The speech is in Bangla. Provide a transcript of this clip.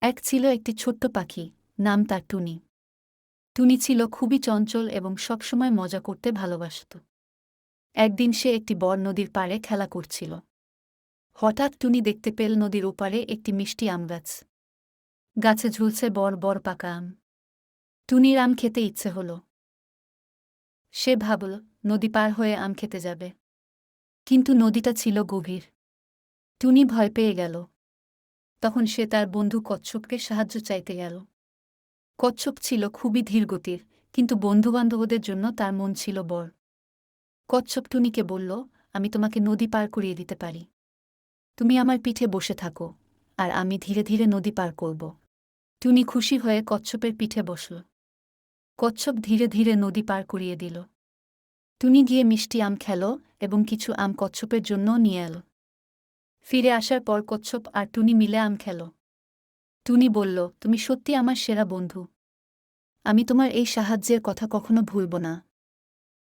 এক ছিল একটি ছোট্ট পাখি, নাম তার টুনি। টুনি ছিল খুবই চঞ্চল এবং সবসময় মজা করতে ভালোবাসত। একদিন সে একটি বড় নদীর পাড়ে খেলা করছিল। হঠাৎ টুনি দেখতে পেল নদীর ওপারে একটি মিষ্টি আম গাছ। গাছে ঝুলছে বড় বড় পাকা আম। টুনির আম খেতে ইচ্ছে হল। সে ভাবল, নদী পার হয়ে আম খেতে যাবে। কিন্তু নদীটা ছিল গভীর। টুনি ভয় পেয়ে গেল। তখন সে তার বন্ধু কচ্ছপকে সাহায্য চাইতে গেল। কচ্ছপ ছিল খুবই ধীরগতির কিন্তু বন্ধুবান্ধবদের জন্য তার মন ছিল বর কচ্ছপ টুনিকে বলল, আমি তোমাকে নদী পার করিয়ে দিতে পারি। তুমি আমার পিঠে বসে থাকো, আর আমি ধীরে ধীরে নদী পার করব টুনি খুশি হয়ে কচ্ছপের পিঠে বসল। কচ্ছপ ধীরে ধীরে নদী পার করিয়ে দিল। টুনি গিয়ে মিষ্টি আম খেল এবং কিছু আম কচ্ছপের জন্যও নিয়ে এল। ফিরে আসার পর কচ্ছপ আর টুনি মিলে আম খেল। টুনি বলল, তুমি সত্যি আমার সেরা বন্ধু। আমি তোমার এই সাহায্যের কথা কখনো ভুলব না।